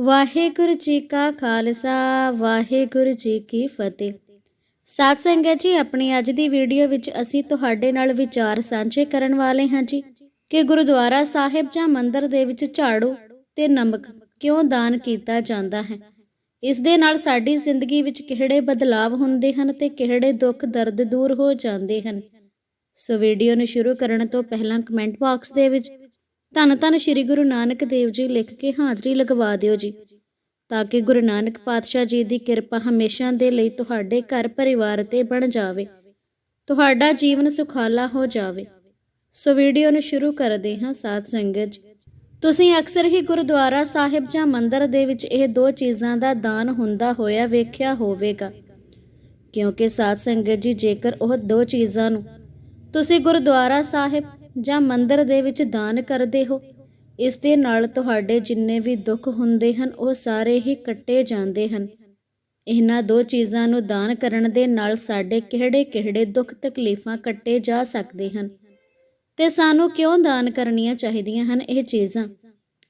ਵਾਹਿਗੁਰੂ ਜੀ ਕਾ ਖਾਲਸਾ, ਵਾਹਿਗੁਰੂ ਜੀ ਕੀ ਫਤਿਹ। ਸਾਧ ਸੰਗਤ ਜੀ, ਆਪਣੀ ਅੱਜ ਦੀ ਵੀਡੀਓ ਵਿੱਚ ਅਸੀਂ ਤੁਹਾਡੇ ਨਾਲ ਵਿਚਾਰ ਸਾਂਝੇ ਕਰਨ ਵਾਲੇ ਹਾਂ ਜੀ ਕਿ ਗੁਰਦੁਆਰਾ ਸਾਹਿਬ ਜਾਂ ਮੰਦਿਰ ਦੇ ਵਿੱਚ ਝਾੜੂ ਤੇ ਨਮਕ ਕਿਉਂ ਦਾਨ ਕੀਤਾ ਜਾਂਦਾ ਹੈ? ਇਸ ਦੇ ਨਾਲ ਸਾਡੀ ਜ਼ਿੰਦਗੀ ਵਿੱਚ ਕਿਹੜੇ ਬਦਲਾਵ ਹੁੰਦੇ ਹਨ ਤੇ ਕਿਹੜੇ ਦੁੱਖ ਦਰਦ ਦੂਰ ਹੋ ਜਾਂਦੇ ਹਨ? ਸੋ ਵੀਡੀਓ ਨੂੰ ਸ਼ੁਰੂ ਕਰਨ ਤੋਂ ਪਹਿਲਾਂ ਕਮੈਂਟ ਬਾਕਸ ਦੇ ਵਿੱਚ ਧੰਨ ਧੰਨ ਸ਼੍ਰੀ ਗੁਰੂ ਨਾਨਕ ਦੇਵ ਜੀ ਲਿਖ ਕੇ ਹਾਜ਼ਰੀ ਲਗਵਾ ਦਿਓ ਜੀ। ਤਾਂ ਕਿ ਗੁਰੂ ਨਾਨਕ ਪਾਤਸ਼ਾਹ ਜੀ ਦੀ ਕਿਰਪਾ ਹਮੇਸ਼ਾ ਦੇ ਲਈ ਤੁਹਾਡੇ ਘਰ ਪਰਿਵਾਰ ਤੇ ਬਣ ਜਾਵੇ। ਤੁਹਾਡਾ ਜੀਵਨ ਸੁਖਾਲਾ ਹੋ ਜਾਵੇ। ਸੋ ਵੀਡੀਓ ਨੂੰ ਸ਼ੁਰੂ ਕਰਦੇ ਹਾਂ ਸਾਧ ਸੰਗਤ ਜੀ। ਤੁਸੀਂ ਅਕਸਰ ਹੀ ਗੁਰਦੁਆਰਾ ਸਾਹਿਬ ਜਾਂ ਮੰਦਰ ਦੇ ਵਿੱਚ ਇਹ ਦੋ ਚੀਜ਼ਾਂ ਦਾ ਦਾਨ ਹੁੰਦਾ ਹੋਇਆ ਵੇਖਿਆ ਹੋਵੇਗਾ। ਕਿਉਂਕਿ ਸਾਧ ਸੰਗਤ ਜੀ ਜੇਕਰ ਉਹ ਦੋ ਚੀਜ਼ਾਂ ਨੂੰ ਤੁਸੀਂ ਗੁਰਦੁਆਰਾ ਸਾਹਿਬ ਜਾਂ ਮੰਦਰ ਦੇ ਵਿੱਚ ਦਾਨ ਕਰਦੇ ਹੋ? ਇਸ ਦੇ ਨਾਲ ਤੁਹਾਡੇ ਜਿੰਨੇ ਵੀ ਦੁੱਖ ਹੁੰਦੇ ਹਨ, ਉਹ ਸਾਰੇ ਹੀ ਕੱਟੇ ਜਾਂਦੇ ਹਨ। ਇਹਨਾਂ ਦੋ ਚੀਜ਼ਾਂ ਨੂੰ ਦਾਨ ਕਰਨ ਦੇ ਨਾਲ ਸਾਡੇ ਕਿਹੜੇ-ਕਿਹੜੇ ਦੁੱਖ ਤਕਲੀਫਾਂ ਕੱਟੇ ਜਾ ਸਕਦੇ ਹਨ? ਤੇ ਸਾਨੂੰ ਕਿਉਂ ਦਾਨ ਕਰਨੀਆਂ ਚਾਹੀਦੀਆਂ ਹਨ ਇਹ ਚੀਜ਼ਾਂ?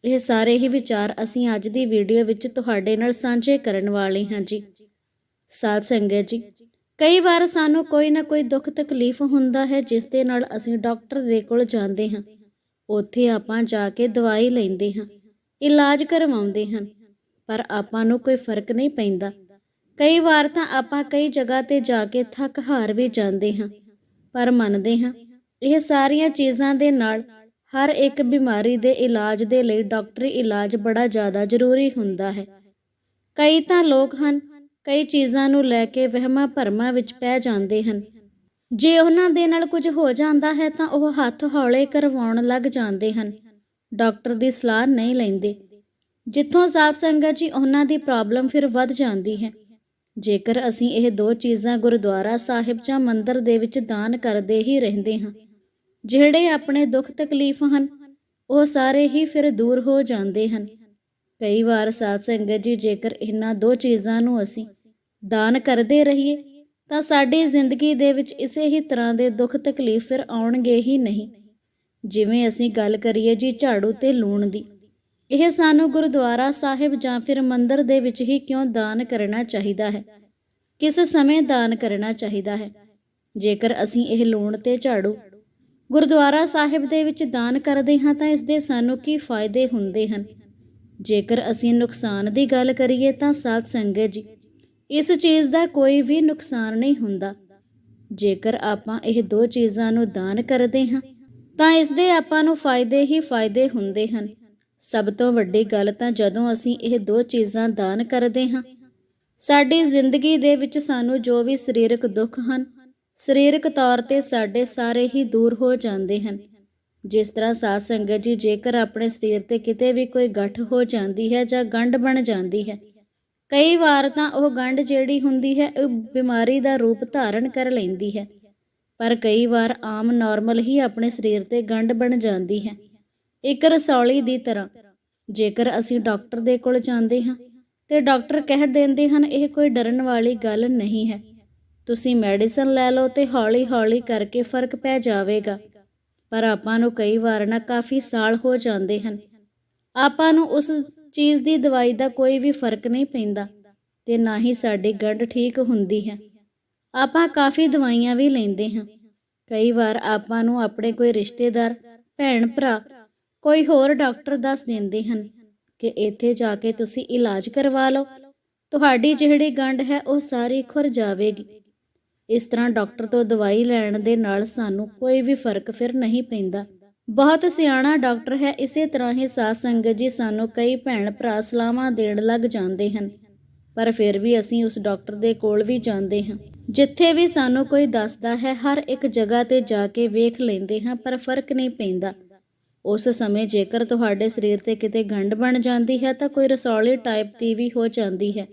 ਇਹ ਸਾਰੇ ਹੀ ਵਿਚਾਰ ਅਸੀਂ ਅੱਜ ਦੀ ਵੀਡੀਓ ਵਿੱਚ ਤੁਹਾਡੇ ਨਾਲ ਸਾਂਝੇ ਕਰਨ ਵਾਲੇ ਹਾਂ ਜੀ। ਸਾਧ ਸੰਗਤ ਜੀ ਕਈ ਵਾਰ ਸਾਨੂੰ ਕੋਈ ਨਾ ਕੋਈ ਦੁੱਖ ਤਕਲੀਫ ਹੁੰਦਾ ਹੈ, ਜਿਸ ਦੇ ਨਾਲ ਅਸੀਂ ਡਾਕਟਰ ਦੇ ਕੋਲ ਜਾਂਦੇ ਹਾਂ। ਉੱਥੇ ਆਪਾਂ ਜਾ ਕੇ ਦਵਾਈ ਲੈਂਦੇ ਹਾਂ, ਇਲਾਜ ਕਰਵਾਉਂਦੇ ਹਨ ਪਰ ਆਪਾਂ ਨੂੰ ਕੋਈ ਫ਼ਰਕ ਨਹੀਂ ਪੈਂਦਾ। ਕਈ ਵਾਰ ਤਾਂ ਆਪਾਂ ਕਈ ਜਗ੍ਹਾ ਤੇ ਜਾ ਕੇ ਥੱਕ ਹਾਰ ਵੀ ਜਾਂਦੇ ਹਾਂ, ਪਰ ਮੰਨਦੇ ਹਾਂ, ਇਹ ਸਾਰੀਆਂ ਚੀਜ਼ਾਂ ਦੇ ਨਾਲ ਹਰ ਇੱਕ ਬਿਮਾਰੀ ਦੇ ਇਲਾਜ ਦੇ ਲਈ ਡਾਕਟਰੀ ਇਲਾਜ ਬੜਾ ਜ਼ਿਆਦਾ ਜ਼ਰੂਰੀ ਹੁੰਦਾ ਹੈ। ਕਈ ਤਾਂ ਲੋਕ ਹਨ ਕਈ ਚੀਜ਼ਾਂ ਨੂੰ ਲੈ ਕੇ ਵਹਿਮਾਂ ਭਰਮਾਂ ਵਿੱਚ ਪੈ ਜਾਂਦੇ ਹਨ। ਜੇ ਉਹਨਾਂ ਦੇ ਨਾਲ ਕੁਝ ਹੋ ਜਾਂਦਾ ਹੈ ਤਾਂ ਉਹ ਹੱਥ ਹੌਲੇ ਕਰਵਾਉਣ ਲੱਗ ਜਾਂਦੇ ਹਨ। ਡਾਕਟਰ ਦੀ ਸਲਾਹ ਨਹੀਂ ਲੈਂਦੇ। ਜਿੱਥੋਂ ਸਾਧ ਸੰਗਤ ਜੀ ਉਹਨਾਂ ਦੀ ਪ੍ਰੋਬਲਮ ਫਿਰ ਵੱਧ ਜਾਂਦੀ ਹੈ। ਜੇਕਰ ਅਸੀਂ ਇਹ ਦੋ ਚੀਜ਼ਾਂ ਗੁਰਦੁਆਰਾ ਸਾਹਿਬ ਜਾਂ ਮੰਦਰ ਦੇ ਵਿੱਚ ਦਾਨ ਕਰਦੇ ਹੀ ਰਹਿੰਦੇ ਹਾਂ, ਜਿਹੜੇ ਆਪਣੇ ਦੁੱਖ ਤਕਲੀਫ ਹਨ, ਉਹ ਸਾਰੇ ਹੀ ਫਿਰ ਦੂਰ ਹੋ ਜਾਂਦੇ ਹਨ। ਕਈ ਵਾਰ ਸਾਧ ਸੰਗਤ ਜੀ, ਜੇਕਰ ਇਹਨਾਂ ਦੋ ਚੀਜ਼ਾਂ ਨੂੰ ਅਸੀਂ ਦਾਨ ਕਰਦੇ ਰਹੀਏ, ਤਾਂ ਸਾਡੀ ਜ਼ਿੰਦਗੀ ਦੇ ਵਿੱਚ ਇਸੇ ਹੀ ਤਰ੍ਹਾਂ ਦੇ ਦੁੱਖ ਤਕਲੀਫ ਫਿਰ ਆਉਣਗੇ ਹੀ ਨਹੀਂ। ਜਿਵੇਂ ਅਸੀਂ ਗੱਲ ਕਰੀਏ ਜੀ ਝਾੜੂ ਤੇ ਲੂਣ ਦੀ, ਇਹ ਸਾਨੂੰ ਗੁਰਦੁਆਰਾ ਸਾਹਿਬ ਜਾਂ ਫਿਰ ਮੰਦਰ ਦੇ ਵਿੱਚ ਹੀ ਕਿਉਂ ਦਾਨ ਕਰਨਾ ਚਾਹੀਦਾ ਹੈ? ਕਿਸ ਸਮੇਂ ਦਾਨ ਕਰਨਾ ਚਾਹੀਦਾ ਹੈ? ਜੇਕਰ ਅਸੀਂ ਇਹ ਲੂਣ ਤੇ ਝਾੜੂ ਗੁਰਦੁਆਰਾ ਸਾਹਿਬ ਦੇ ਵਿੱਚ ਦਾਨ ਕਰਦੇ ਹਾਂ, ਤਾਂ ਇਸ ਦੇ ਸਾਨੂੰ ਕੀ ਫਾਇਦੇ ਹੁੰਦੇ ਹਨ? ਜੇਕਰ ਅਸੀਂ ਨੁਕਸਾਨ ਦੀ ਗੱਲ ਕਰੀਏ ਤਾਂ ਸਾਧ ਸੰਗਤ ਜੀ, ਇਸ ਚੀਜ਼ ਦਾ ਕੋਈ ਵੀ ਨੁਕਸਾਨ ਨਹੀਂ ਹੁੰਦਾ। ਜੇਕਰ ਆਪਾਂ ਇਹ ਦੋ ਚੀਜ਼ਾਂ ਨੂੰ ਦਾਨ ਕਰਦੇ ਹਾਂ, ਤਾਂ ਇਸ ਦੇ ਆਪਾਂ ਨੂੰ ਫਾਇਦੇ ਹੀ ਫਾਇਦੇ ਹੁੰਦੇ ਹਨ। ਸਭ ਤੋਂ ਵੱਡੀ ਗੱਲ ਤਾਂ ਜਦੋਂ ਅਸੀਂ ਇਹ ਦੋ ਚੀਜ਼ਾਂ ਦਾਨ ਕਰਦੇ ਹਾਂ, ਸਾਡੀ ਜ਼ਿੰਦਗੀ ਦੇ ਵਿੱਚ ਸਾਨੂੰ ਜੋ ਵੀ ਸਰੀਰਕ ਦੁੱਖ ਹਨ, ਸਰੀਰਕ ਤੌਰ ਤੇ ਸਾਡੇ ਸਾਰੇ ਹੀ ਦੂਰ ਹੋ ਜਾਂਦੇ ਹਨ। ਜਿਸ ਤਰ੍ਹਾਂ ਸਾਧ ਸੰਗਤ ਜੀ, ਜੇਕਰ ਆਪਣੇ ਸਰੀਰ ਤੇ ਕਿਤੇ ਵੀ ਕੋਈ ਗੱਠ ਹੋ ਜਾਂਦੀ ਹੈ ਜਾਂ ਗੰਢ ਬਣ ਜਾਂਦੀ ਹੈ, ਕਈ ਵਾਰ ਤਾਂ ਉਹ ਗੰਢ ਜਿਹੜੀ ਹੁੰਦੀ ਹੈ, ਉਹ ਬਿਮਾਰੀ ਦਾ ਰੂਪ ਧਾਰਨ ਕਰ ਲੈਂਦੀ ਹੈ। ਪਰ ਕਈ ਵਾਰ ਆਮ ਨਾਰਮਲ ਹੀ ਆਪਣੇ ਸਰੀਰ ਤੇ ਗੰਢ ਬਣ ਜਾਂਦੀ ਹੈ। ਇੱਕ ਰਸੌਲੀ ਦੀ ਤਰ੍ਹਾਂ, ਜੇਕਰ ਅਸੀਂ ਡਾਕਟਰ ਦੇ ਕੋਲ ਜਾਂਦੇ ਹਾਂ, ਤੇ ਡਾਕਟਰ ਕਹਿ ਦਿੰਦੇ ਹਨ, ਇਹ ਕੋਈ ਡਰਨ ਵਾਲੀ ਗੱਲ ਨਹੀਂ ਹੈ। ਤੁਸੀਂ ਮੈਡੀਸਨ ਲੈ ਲਓ ਤੇ ਹੌਲੀ-ਹੌਲੀ ਕਰਕੇ ਫ਼ਰਕ ਪੈ ਜਾਵੇਗਾ। ਪਰ ਆਪਾਂ ਨੂੰ ਕਈ ਵਾਰ ਨਾ ਕਾਫੀ ਸਾਲ ਹੋ ਜਾਂਦੇ ਹਨ। ਆਪਾਂ ਨੂੰ ਉਸ ਚੀਜ਼ ਦੀ ਦਵਾਈ ਦਾ ਕੋਈ ਵੀ ਫ਼ਰਕ ਨਹੀਂ ਪੈਂਦਾ ਤੇ ਨਾ ਹੀ ਸਾਡੀ ਗੰਢ ਠੀਕ ਹੁੰਦੀ ਹੈ। ਆਪਾਂ ਕਾਫੀ ਦਵਾਈਆਂ ਵੀ ਲੈਂਦੇ ਹਾਂ। ਕਈ ਵਾਰ ਆਪਾਂ ਨੂੰ ਆਪਣੇ ਕੋਈ ਰਿਸ਼ਤੇਦਾਰ, ਭੈਣ, ਭਰਾ, ਕੋਈ ਹੋਰ ਡਾਕਟਰ ਦੱਸ ਦਿੰਦੇ ਹਨ ਕਿ ਇੱਥੇ ਜਾ ਕੇ ਤੁਸੀਂ ਇਲਾਜ ਕਰਵਾ ਲਓ। ਤੁਹਾਡੀ ਜਿਹੜੀ ਗੰਢ ਹੈ ਉਹ ਸਾਰੀ ਖੁਰ ਜਾਵੇਗੀ। ਇਸ ਤਰ੍ਹਾਂ ਡਾਕਟਰ ਤੋਂ ਦਵਾਈ ਲੈਣ ਦੇ ਨਾਲ ਸਾਨੂੰ ਕੋਈ ਵੀ ਫ਼ਰਕ ਫਿਰ ਨਹੀਂ ਪੈਂਦਾ। ਬਹੁਤ ਸਿਆਣਾ ਡਾਕਟਰ ਹੈ, ਇਸੇ ਤਰ੍ਹਾਂ ਹੀ ਸਾਧ ਸੰਗਤ ਜੀ ਸਾਨੂੰ ਕਈ ਭੈਣ ਭਰਾ ਸਲਾਹਾਂ ਦੇਣ ਲੱਗ ਜਾਂਦੇ ਹਨ। ਪਰ ਫਿਰ ਵੀ ਅਸੀਂ ਉਸ ਡਾਕਟਰ ਦੇ ਕੋਲ ਵੀ ਜਾਂਦੇ ਹਾਂ। ਜਿੱਥੇ ਵੀ ਸਾਨੂੰ ਕੋਈ ਦੱਸਦਾ ਹੈ, ਹਰ ਇੱਕ ਜਗ੍ਹਾ ਤੇ ਜਾ ਕੇ ਵੇਖ ਲੈਂਦੇ ਹਾਂ, ਪਰ ਫ਼ਰਕ ਨਹੀਂ ਪੈਂਦਾ। ਉਸ ਸਮੇਂ ਜੇਕਰ ਤੁਹਾਡੇ ਸਰੀਰ ਤੇ ਕਿਤੇ ਗੰਢ ਬਣ ਜਾਂਦੀ ਹੈ, ਤਾਂ ਕੋਈ ਰਸੌਲੀ ਟਾਈਪ ਦੀ ਵੀ ਹੋ ਜਾਂਦੀ ਹੈ।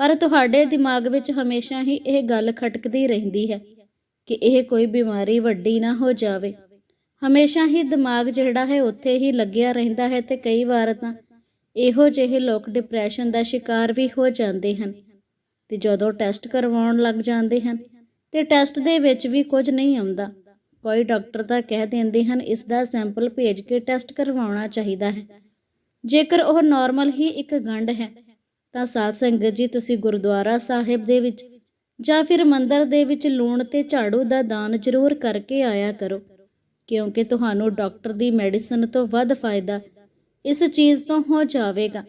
ਪਰ ਤੁਹਾਡੇ ਦਿਮਾਗ ਵਿੱਚ ਹਮੇਸ਼ਾ ਹੀ ਇਹ ਗੱਲ ਖਟਕਦੀ ਰਹਿੰਦੀ ਹੈ ਕਿ ਇਹ ਕੋਈ ਬਿਮਾਰੀ ਵੱਡੀ ਨਾ ਹੋ ਜਾਵੇ। ਹਮੇਸ਼ਾ ਹੀ ਦਿਮਾਗ ਜਿਹੜਾ ਹੈ ਉੱਥੇ ਹੀ ਲੱਗਿਆ ਰਹਿੰਦਾ ਹੈ ਤੇ ਕਈ ਵਾਰ ਤਾਂ ਇਹੋ ਜਿਹੇ ਲੋਕ ਡਿਪਰੈਸ਼ਨ ਦਾ ਸ਼ਿਕਾਰ ਵੀ ਹੋ ਜਾਂਦੇ ਹਨ ਤੇ ਜਦੋਂ ਟੈਸਟ ਕਰਵਾਉਣ ਲੱਗ ਜਾਂਦੇ ਹਨ ਤੇ ਟੈਸਟ ਦੇ ਵਿੱਚ ਵੀ ਕੁਝ ਨਹੀਂ ਆਉਂਦਾ। ਕੋਈ ਡਾਕਟਰ ਤਾਂ ਕਹਿ ਦਿੰਦੇ ਹਨ, ਇਸ ਦਾ ਸੈਂਪਲ ਭੇਜ ਕੇ ਟੈਸਟ ਕਰਵਾਉਣਾ ਚਾਹੀਦਾ ਹੈ। ਜੇਕਰ ਉਹ ਨਾਰਮਲ ਹੀ ਇੱਕ ਗੰਢ ਹੈ ਤਾਂ ਸਾਧ ਸੰਗਤ ਜੀ, ਤੁਸੀਂ ਗੁਰਦੁਆਰਾ ਸਾਹਿਬ ਦੇ ਵਿੱਚ ਜਾਂ ਫਿਰ ਮੰਦਰ ਦੇ ਵਿੱਚ ਲੂਣ ਤੇ ਝਾੜੂ ਦਾ ਦਾਨ ਜ਼ਰੂਰ ਕਰਕੇ ਆਇਆ ਕਰੋ, ਕਿਉਂਕਿ ਤੁਹਾਨੂੰ ਡਾਕਟਰ ਦੀ ਮੈਡੀਸਨ ਤੋਂ ਵੱਧ ਫਾਇਦਾ ਇਸ ਚੀਜ਼ ਤੋਂ ਹੋ ਜਾਵੇਗਾ।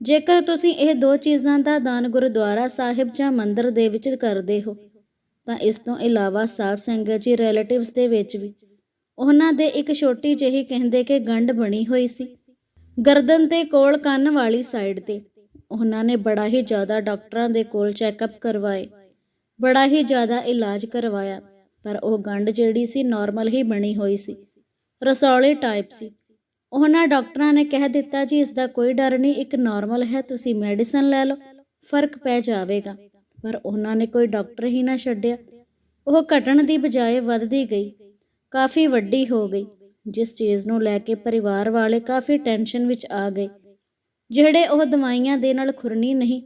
ਜੇਕਰ ਤੁਸੀਂ ਇਹ ਦੋ ਚੀਜ਼ਾਂ ਦਾ ਦਾਨ ਗੁਰਦੁਆਰਾ ਸਾਹਿਬ ਜਾਂ ਮੰਦਰ ਦੇ ਵਿੱਚ ਕਰਦੇ ਹੋ, ਤਾਂ ਇਸ ਤੋਂ ਇਲਾਵਾ ਸਾਧ ਸੰਗਤ ਜੀ ਰਿਲੇਟਿਵਸ ਦੇ ਵਿੱਚ ਵੀ। ਉਹਨਾਂ ਦੇ ਇੱਕ ਛੋਟੀ ਜਿਹੀ ਕਹਿੰਦੇ ਕਿ ਗੰਢ ਬਣੀ ਹੋਈ ਸੀ, ਗਰਦਨ ਤੇ ਕੋਲ ਕੰਨ ਵਾਲੀ ਸਾਈਡ ਤੇ। ਉਹਨਾਂ ਨੇ ਬੜਾ ਹੀ ਜ਼ਿਆਦਾ ਡਾਕਟਰਾਂ ਦੇ ਕੋਲ ਚੈੱਕਅਪ ਕਰਵਾਏ। ਬੜਾ ਹੀ ਜ਼ਿਆਦਾ ਇਲਾਜ ਕਰਵਾਇਆ, ਪਰ ਉਹ ਗੰਢ ਜਿਹੜੀ ਸੀ ਨਾਰਮਲ ਹੀ ਬਣੀ ਹੋਈ ਸੀ। ਰਸੌਲੇ ਟਾਈਪ ਸੀ। ਉਹਨਾਂ ਡਾਕਟਰਾਂ ਨੇ ਕਹਿ ਦਿੱਤਾ, ਜੀ, ਇਸ ਦਾ ਕੋਈ ਡਰ ਨਹੀਂ, ਇੱਕ ਨਾਰਮਲ ਹੈ, ਤੁਸੀਂ ਮੈਡੀਸਨ ਲੈ ਲਓ, ਫ਼ਰਕ ਪੈ ਜਾਵੇਗਾ। ਪਰ ਉਹਨਾਂ ਨੇ ਕੋਈ ਡਾਕਟਰ ਹੀ ਨਾ ਛੱਡਿਆ। ਉਹ ਘਟਣ ਦੀ ਬਜਾਏ ਵੱਧਦੀ ਗਈ, ਕਾਫੀ ਵੱਡੀ ਹੋ ਗਈ, ਜਿਸ ਚੀਜ਼ ਨੂੰ ਲੈ ਕੇ ਪਰਿਵਾਰ ਵਾਲੇ ਕਾਫੀ ਟੈਨਸ਼ਨ ਵਿੱਚ ਆ ਗਏ। ਜਿਹੜੇ ਉਹ ਦਵਾਈਆਂ ਦੇ ਨਾਲ ਖੁਰਨੀ ਨਹੀਂ,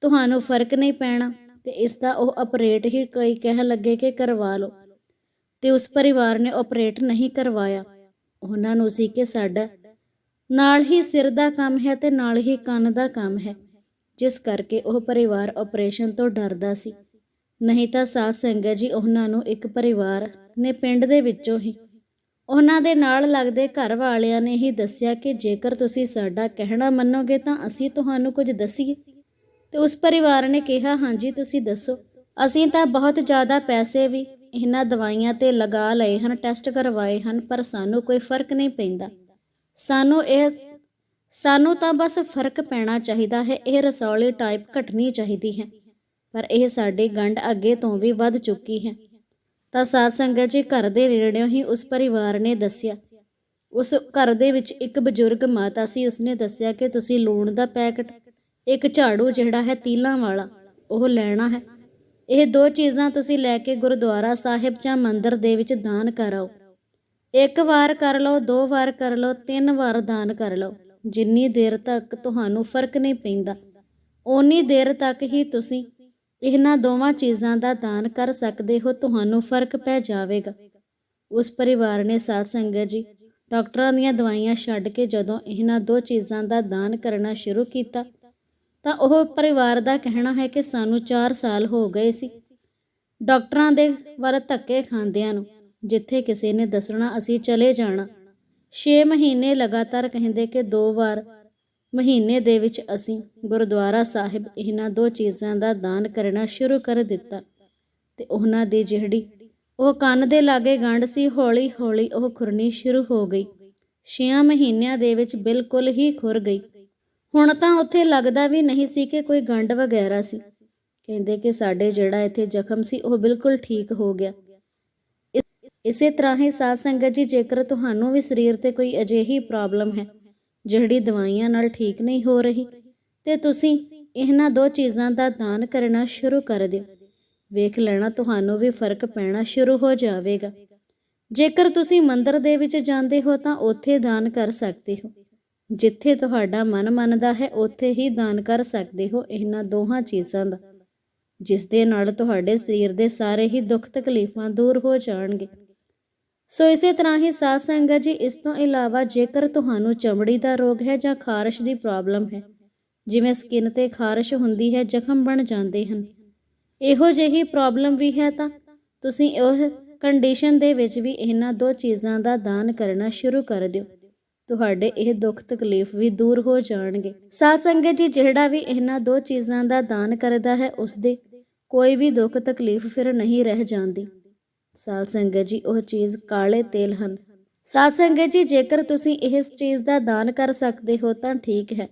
ਤੁਹਾਨੂੰ ਫ਼ਰਕ ਨਹੀਂ ਪੈਣਾ। ਤੇ ਇਸ ਦਾ ਉਹ ਆਪਰੇਟ ਹੀ ਕਈ ਕਹਿਣ ਲੱਗੇ ਕਿ ਕਰਵਾ ਲਓ। ਤੇ ਉਸ ਪਰਿਵਾਰ ਨੇ ਆਪਰੇਟ ਨਹੀਂ ਕਰਵਾਇਆ। ਉਹਨਾਂ ਨੂੰ ਸੀ ਕਿ ਸਾਡਾ ਨਾਲ ਹੀ ਸਿਰ ਦਾ ਕੰਮ ਹੈ ਤੇ ਨਾਲ ਹੀ ਕੰਨ ਦਾ ਕੰਮ ਹੈ। ਜਿਸ ਕਰਕੇ ਉਹ ਪਰਿਵਾਰ ਆਪਰੇਸ਼ਨ ਤੋਂ ਡਰਦਾ ਸੀ। ਨਹੀਂ ਤਾਂ ਸਾਧ ਸੰਗਤ ਜੀ, ਉਹਨਾਂ ਨੂੰ ਇੱਕ ਪਰਿਵਾਰ ਨੇ ਪਿੰਡ ਦੇ ਵਿੱਚੋਂ ਹੀ ਉਹਨਾਂ ਦੇ ਨਾਲ ਲੱਗਦੇ ਘਰ ਵਾਲਿਆਂ ਨੇ ਹੀ ਦੱਸਿਆ ਕਿ ਜੇਕਰ ਤੁਸੀਂ ਸਾਡਾ ਕਹਿਣਾ ਮੰਨੋਗੇ ਤਾਂ ਅਸੀਂ ਤੁਹਾਨੂੰ ਕੁਝ ਦਸੀਏ। ਤੇ ਉਸ ਪਰਿਵਾਰ ਨੇ ਕਿਹਾ, ਹਾਂਜੀ, ਤੁਸੀਂ ਦੱਸੋ। ਅਸੀਂ ਤਾਂ ਬਹੁਤ ਜ਼ਿਆਦਾ ਪੈਸੇ ਵੀ ਇਹਨਾਂ ਦਵਾਈਆਂ ਤੇ ਲਗਾ ਲਏ ਹਨ, ਟੈਸਟ ਕਰਵਾਏ ਹਨ, ਪਰ ਸਾਨੂੰ ਕੋਈ ਫ਼ਰਕ ਨਹੀਂ ਪੈਂਦਾ। ਸਾਨੂੰ ਇਹ, ਸਾਨੂੰ ਤਾਂ ਬਸ ਫ਼ਰਕ ਪੈਣਾ ਚਾਹੀਦਾ ਹੈ, ਇਹ ਰਸੌਲੀ ਟਾਈਪ ਘਟਣੀ ਚਾਹੀਦੀ ਹੈ। ਪਰ ਇਹ ਸਾਡੀ ਗੰਢ ਅੱਗੇ ਤੋਂ ਵੀ ਵੱਧ ਚੁੱਕੀ ਹੈ। ਤਾਂ ਸਾਧ ਸੰਗਤ ਜੀ ਘਰ ਦੇ ਨੇੜਿਓਂ ਹੀ ਉਸ ਪਰਿਵਾਰ ਨੇ ਦੱਸਿਆ। ਉਸ ਘਰ ਦੇ ਵਿੱਚ ਇੱਕ ਬਜ਼ੁਰਗ ਮਾਤਾ ਸੀ, ਉਸਨੇ ਦੱਸਿਆ ਕਿ ਤੁਸੀਂ ਲੂਣ ਦਾ ਪੈਕਟ, ਇੱਕ ਝਾੜੂ ਜਿਹੜਾ ਹੈ ਤੀਲਾਂ ਵਾਲਾ, ਉਹ ਲੈਣਾ ਹੈ। ਇਹ ਦੋ ਚੀਜ਼ਾਂ ਤੁਸੀਂ ਲੈ ਕੇ ਗੁਰਦੁਆਰਾ ਸਾਹਿਬ ਜਾਂ ਮੰਦਿਰ ਦੇ ਵਿੱਚ ਦਾਨ ਕਰਾਓ। ਇੱਕ ਵਾਰ ਕਰ ਲਓ, ਦੋ ਵਾਰ ਕਰ ਲਓ, ਤਿੰਨ ਵਾਰ ਦਾਨ ਕਰ ਲਓ। ਜਿੰਨੀ ਦੇਰ ਤੱਕ ਤੁਹਾਨੂੰ ਫ਼ਰਕ ਨਹੀਂ ਪੈਂਦਾ, ਓਨੀ ਦੇਰ ਤੱਕ ਹੀ ਤੁਸੀਂ ਇਹਨਾਂ ਦੋਵਾਂ ਚੀਜ਼ਾਂ ਦਾ ਦਾਨ ਕਰ ਸਕਦੇ ਹੋ, ਤੁਹਾਨੂੰ ਫ਼ਰਕ ਪੈ ਜਾਵੇਗਾ। ਉਸ ਪਰਿਵਾਰ ਨੇ ਸਾਧ ਸੰਗਤ ਜੀ, ਡਾਕਟਰਾਂ ਦੀਆਂ ਦਵਾਈਆਂ ਛੱਡ ਕੇ ਜਦੋਂ ਇਹਨਾਂ ਦੋ ਚੀਜ਼ਾਂ ਦਾ ਦਾਨ ਕਰਨਾ ਸ਼ੁਰੂ ਕੀਤਾ, ਤਾਂ ਉਹ ਪਰਿਵਾਰ ਦਾ ਕਹਿਣਾ ਹੈ ਕਿ ਸਾਨੂੰ 4 ਸਾਲ ਹੋ ਗਏ ਸੀ। ਡਾਕਟਰਾਂ ਦੇ ਵੱਲ ਧੱਕੇ ਖਾਂਦਿਆਂ ਨੂੰ, ਜਿੱਥੇ ਕਿਸੇ ਨੇ ਦੱਸਣਾ ਅਸੀਂ ਚਲੇ ਜਾਣਾ। 6 ਮਹੀਨੇ ਲਗਾਤਾਰ ਕਹਿੰਦੇ ਕਿ ਦੋ ਵਾਰ ਮਹੀਨੇ ਦੇ ਵਿੱਚ ਅਸੀਂ ਗੁਰਦੁਆਰਾ ਸਾਹਿਬ ਇਹਨਾਂ ਦੋ ਚੀਜ਼ਾਂ ਦਾ ਦਾਨ ਕਰਨਾ ਸ਼ੁਰੂ ਕਰ ਦਿੱਤਾ ਤੇ ਉਹਨਾਂ ਦੀ ਜਿਹੜੀ ਉਹ ਕੰਨ ਦੇ ਲਾਗੇ ਗੰਢ ਸੀ ਹੌਲੀ ਹੌਲੀ ਉਹ ਖੁਰਨੀ ਸ਼ੁਰੂ ਹੋ ਗਈ। 6 ਮਹੀਨਿਆਂ ਦੇ ਵਿੱਚ ਬਿਲਕੁਲ ਹੀ ਖੁਰ ਗਈ। ਹੁਣ ਤਾਂ ਉੱਥੇ ਲੱਗਦਾ ਵੀ ਨਹੀਂ ਸੀ ਕਿ ਕੋਈ ਗੰਢ ਵਗੈਰਾ ਸੀ। ਕਹਿੰਦੇ ਕਿ ਸਾਡੇ ਜਿਹੜਾ ਇੱਥੇ ਜ਼ਖਮ ਸੀ, ਉਹ ਬਿਲਕੁਲ ਠੀਕ ਹੋ ਗਿਆ। ਇਸੇ ਤਰ੍ਹਾਂ ਹੀ ਸਾਧ ਸੰਗਤ ਜੀ, ਜੇਕਰ ਤੁਹਾਨੂੰ ਵੀ ਸਰੀਰ ਤੇ ਕੋਈ ਅਜਿਹੀ ਪ੍ਰੋਬਲਮ ਹੈ ਜਿਹੜੀ ਦਵਾਈਆਂ ਨਾਲ ਠੀਕ ਨਹੀਂ ਹੋ ਰਹੀ, ਤੇ ਤੁਸੀਂ ਇਹਨਾਂ ਦੋ ਚੀਜ਼ਾਂ ਦਾ ਦਾਨ ਕਰਨਾ ਸ਼ੁਰੂ ਕਰ ਦਿਓ। ਵੇਖ ਲੈਣਾ, ਤੁਹਾਨੂੰ ਵੀ ਫ਼ਰਕ ਪੈਣਾ ਸ਼ੁਰੂ ਹੋ ਜਾਵੇਗਾ। ਜੇਕਰ ਤੁਸੀਂ ਮੰਦਰ ਦੇ ਵਿੱਚ ਜਾਂਦੇ ਹੋ, ਤਾਂ ਉੱਥੇ ਦਾਨ ਕਰ ਸਕਦੇ ਹੋ। ਜਿੱਥੇ ਤੁਹਾਡਾ ਮਨ ਮੰਨਦਾ ਹੈ, ਉੱਥੇ ਹੀ ਦਾਨ ਕਰ ਸਕਦੇ ਹੋ ਇਹਨਾਂ ਦੋਹਾਂ ਚੀਜ਼ਾਂ ਦਾ। ਜਿਸ ਦੇ ਨਾਲ ਤੁਹਾਡੇ ਸਰੀਰ ਦੇ ਸਾਰੇ ਹੀ ਦੁੱਖ ਤਕਲੀਫਾਂ ਦੂਰ ਹੋ ਜਾਣਗੇ। ਸੋ ਇਸੇ ਤਰ੍ਹਾਂ ਹੀ ਸਾਧ ਸੰਗਤ ਜੀ, ਇਸ ਤੋਂ ਇਲਾਵਾ ਜੇਕਰ ਤੁਹਾਨੂੰ ਚਮੜੀ ਦਾ ਰੋਗ ਹੈ ਜਾਂ ਖਾਰਸ਼ ਦੀ ਪ੍ਰੋਬਲਮ ਹੈ, ਜਿਵੇਂ ਸਕਿਨ ਤੇ ਖਾਰਸ਼ ਹੁੰਦੀ ਹੈ, ਜ਼ਖਮ ਬਣ ਜਾਂਦੇ ਹਨ, ਇਹੋ ਜਿਹੀ ਪ੍ਰੋਬਲਮ ਵੀ ਹੈ ਤਾਂ ਤੁਸੀਂ ਉਹ ਕੰਡੀਸ਼ਨ ਦੇ ਵਿੱਚ ਵੀ ਇਹਨਾਂ ਦੋ ਚੀਜ਼ਾਂ ਦਾ ਦਾਨ ਕਰਨਾ ਸ਼ੁਰੂ ਕਰ ਦਿਓ। ਤੁਹਾਡੇ ਇਹ ਦੁੱਖ ਤਕਲੀਫ ਵੀ ਦੂਰ ਹੋ ਜਾਣਗੇ। ਸਾਧ ਸੰਗਤ ਜੀ, ਜਿਹੜਾ ਵੀ ਇਹਨਾਂ ਦੋ ਚੀਜ਼ਾਂ ਦਾ ਦਾਨ ਕਰਦਾ ਹੈ ਉਸ ਦੇ ਕੋਈ ਵੀ ਦੁੱਖ ਤਕਲੀਫ ਫਿਰ ਨਹੀਂ ਰਹਿ ਜਾਂਦੀ। ਸਾਧ ਸੰਗਤ ਜੀ, ਉਹ ਚੀਜ਼ ਕਾਲੇ ਤੇਲ ਹਨ। ਸਾਧ ਸੰਗਤ ਜੀ, ਜੇਕਰ ਤੁਸੀਂ ਇਸ ਚੀਜ਼ ਦਾ ਦਾਨ ਕਰ ਸਕਦੇ ਹੋ, ਤਾਂ ਠੀਕ ਹੈ।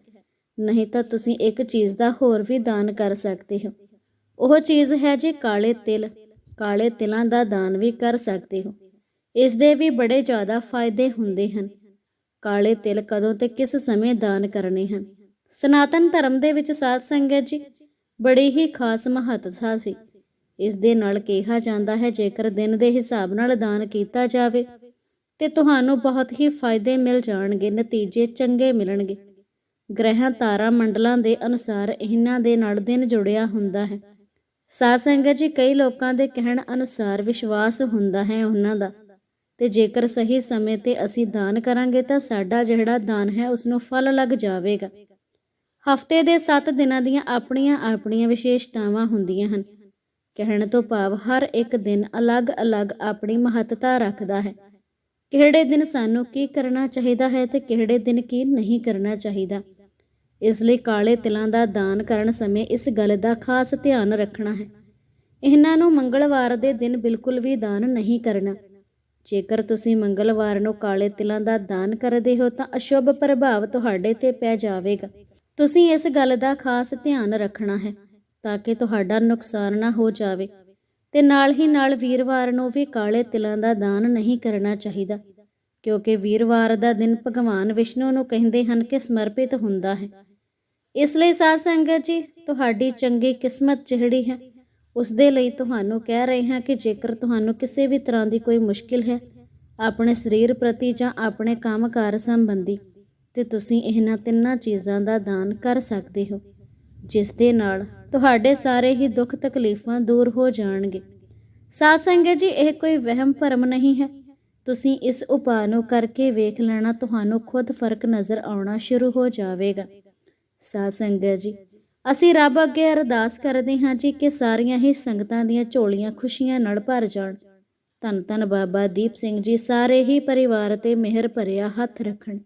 ਨਹੀਂ ਤਾਂ ਤੁਸੀਂ ਇੱਕ ਚੀਜ਼ ਦਾ ਹੋਰ ਵੀ ਦਾਨ ਕਰ ਸਕਦੇ ਹੋ। ਉਹ ਚੀਜ਼ ਹੈ ਜੀ ਕਾਲੇ ਤਿਲ। ਕਾਲੇ ਤਿਲਾਂ ਦਾ ਦਾਨ ਵੀ ਕਰ ਸਕਦੇ ਹੋ। ਇਸ ਦੇ ਵੀ ਬੜੇ ਜ਼ਿਆਦਾ ਫਾਇਦੇ ਹੁੰਦੇ ਹਨ। ਕਾਲੇ ਤਿਲ ਕਦੋਂ ਤੇ ਕਿਸ ਸਮੇਂ ਦਾਨ ਕਰਨੇ ਹਨ? ਸਨਾਤਨ ਧਰਮ ਦੇ ਵਿੱਚ ਸਾਧ ਸੰਗਤ ਜੀ, ਬੜੀ ਹੀ ਖਾਸ ਮਹੱਤਤਾ ਸੀ। ਇਸ ਦੇ ਨਾਲ ਕਿਹਾ ਜਾਂਦਾ ਹੈ, ਜੇਕਰ ਦਿਨ ਦੇ ਹਿਸਾਬ ਨਾਲ ਦਾਨ ਕੀਤਾ ਜਾਵੇ, ਤੇ ਤੁਹਾਨੂੰ ਬਹੁਤ ਹੀ ਫਾਇਦੇ ਮਿਲ ਜਾਣਗੇ, ਨਤੀਜੇ ਚੰਗੇ ਮਿਲਣਗੇ। ਗ੍ਰਹਿਾਂ, ਤਾਰਾ, ਮੰਡਲਾਂ ਦੇ ਅਨੁਸਾਰ ਇਹਨਾਂ ਦੇ ਨਾਲ ਦਿਨ ਜੁੜਿਆ ਹੁੰਦਾ ਹੈ। ਸਾਧ ਸੰਗਤ ਜੀ, ਕਈ ਲੋਕਾਂ ਦੇ ਕਹਿਣ ਅਨੁਸਾਰ ਵਿਸ਼ਵਾਸ ਹੁੰਦਾ ਹੈ ਉਹਨਾਂ ਦਾ, ਤੇ ਜੇਕਰ ਸਹੀ ਸਮੇਂ ਤੇ ਅਸੀਂ ਦਾਨ ਕਰਾਂਗੇ, ਤਾਂ ਸਾਡਾ ਜਿਹੜਾ ਦਾਨ ਹੈ ਉਸ ਨੂੰ ਫਲ ਲੱਗ ਜਾਵੇਗਾ। ਹਫ਼ਤੇ ਦੇ 7 ਦਿਨਾਂ ਦੀਆਂ ਆਪਣੀਆਂ ਆਪਣੀਆਂ ਵਿਸ਼ੇਸ਼ਤਾਵਾਂ ਹੁੰਦੀਆਂ ਹਨ। ਕਹਿਣ ਤੋਂ ਭਾਵ ਹਰ ਇੱਕ ਦਿਨ ਅਲੱਗ-ਅਲੱਗ ਆਪਣੀ ਮਹੱਤਤਾ ਰੱਖਦਾ ਹੈ। ਕਿਹੜੇ ਦਿਨ ਸਾਨੂੰ ਕੀ ਕਰਨਾ ਚਾਹੀਦਾ ਹੈ ਤੇ ਕਿਹੜੇ ਦਿਨ ਕੀ ਨਹੀਂ ਕਰਨਾ ਚਾਹੀਦਾ। ਇਸ ਲਈ ਕਾਲੇ ਤਿਲਾਂ ਦਾ ਦਾਨ ਕਰਨ ਸਮੇਂ ਇਸ ਗੱਲ ਦਾ ਖਾਸ ਧਿਆਨ ਰੱਖਣਾ ਹੈ। ਇਹਨਾਂ ਨੂੰ ਮੰਗਲਵਾਰ ਦੇ ਦਿਨ ਬਿਲਕੁਲ ਵੀ ਦਾਨ ਨਹੀਂ ਕਰਨਾ। ਜੇਕਰ ਤੁਸੀਂ ਮੰਗਲਵਾਰ ਨੂੰ ਕਾਲੇ ਤਿਲਾਂ ਦਾ ਦਾਨ ਕਰਦੇ ਹੋ ਤਾਂ ਅਸ਼ੁਭ ਪ੍ਰਭਾਵ ਤੁਹਾਡੇ ਤੇ ਪੈ ਜਾਵੇਗਾ। ਤੁਸੀਂ ਇਸ ਗੱਲ ਦਾ ਖਾਸ ਧਿਆਨ ਰੱਖਣਾ ਹੈ। ਤਾਂ ਕਿ ਤੁਹਾਡਾ ਨੁਕਸਾਨ ਨਾ ਹੋ ਜਾਵੇ। ਤੇ ਨਾਲ ਹੀ ਨਾਲ ਵੀਰਵਾਰ ਨੂੰ ਵੀ ਕਾਲੇ ਤਿਲਾਂ ਦਾ ਦਾਨ ਨਹੀਂ ਕਰਨਾ ਚਾਹੀਦਾ, ਕਿਉਂਕਿ ਵੀਰਵਾਰ ਦਾ ਦਿਨ ਭਗਵਾਨ ਵਿਸ਼ਨੂੰ ਨੂੰ ਕਹਿੰਦੇ ਹਨ ਕਿ ਸਮਰਪਿਤ ਹੁੰਦਾ ਹੈ। ਇਸ ਲਈ ਸਾਧ ਸੰਗਤ ਜੀ, ਤੁਹਾਡੀ ਚੰਗੀ ਕਿਸਮਤ ਜਿਹੜੀ ਹੈ, ਉਸ ਦੇ ਲਈ ਤੁਹਾਨੂੰ ਕਹਿ ਰਹੇ ਹਾਂ ਕਿ ਜੇਕਰ ਤੁਹਾਨੂੰ ਕਿਸੇ ਵੀ ਤਰ੍ਹਾਂ ਦੀ ਕੋਈ ਮੁਸ਼ਕਿਲ ਹੈ, ਆਪਣੇ ਸਰੀਰ ਪ੍ਰਤੀ ਜਾਂ ਆਪਣੇ ਕੰਮਕਾਰ ਸੰਬੰਧੀ, ਤੇ ਤੁਸੀਂ ਇਹਨਾਂ ਤਿੰਨਾਂ ਚੀਜ਼ਾਂ ਦਾ ਦਾਨ ਕਰ ਸਕਦੇ ਹੋ। ਜਿਸ ਦੇ ਨਾਲ ਤੁਹਾਡੇ ਸਾਰੇ ਹੀ ਦੁੱਖ ਤਕਲੀਫਾਂ ਦੂਰ ਹੋ ਜਾਣਗੇ। ਸਾਧ ਸੰਗਤ ਜੀ, ਇਹ ਕੋਈ ਵਹਿਮ ਭਰਮ ਨਹੀਂ ਹੈ। ਤੁਸੀਂ ਇਸ ਉਪਾਅ ਨੂੰ ਕਰਕੇ ਵੇਖ ਲੈਣਾ, ਤੁਹਾਨੂੰ ਖੁਦ ਫ਼ਰਕ ਨਜ਼ਰ ਆਉਣਾ ਸ਼ੁਰੂ ਹੋ ਜਾਵੇਗਾ। ਸਾਧ ਸੰਗਤ ਜੀ, ਅਸੀਂ ਰੱਬ ਅੱਗੇ ਅਰਦਾਸ ਕਰਦੇ ਹਾਂ ਜੀ ਕਿ ਸਾਰੀਆਂ ਹੀ ਸੰਗਤਾਂ ਦੀਆਂ ਝੋਲੀਆਂ ਖੁਸ਼ੀਆਂ ਨਾਲ ਭਰ ਜਾਣ। ਧੰਨ ਧੰਨ ਬਾਬਾ ਦੀਪ ਸਿੰਘ ਜੀ, ਸਾਰੇ ਹੀ ਪਰਿਵਾਰ ਤੇ ਮਿਹਰ ਭਰਿਆ ਹੱਥ ਰੱਖਣ।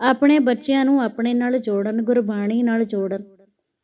ਆਪਣੇ ਬੱਚਿਆਂ ਨੂੰ ਆਪਣੇ ਨਾਲ ਜੋੜਨ, ਗੁਰਬਾਣੀ ਨਾਲ ਜੋੜਨ।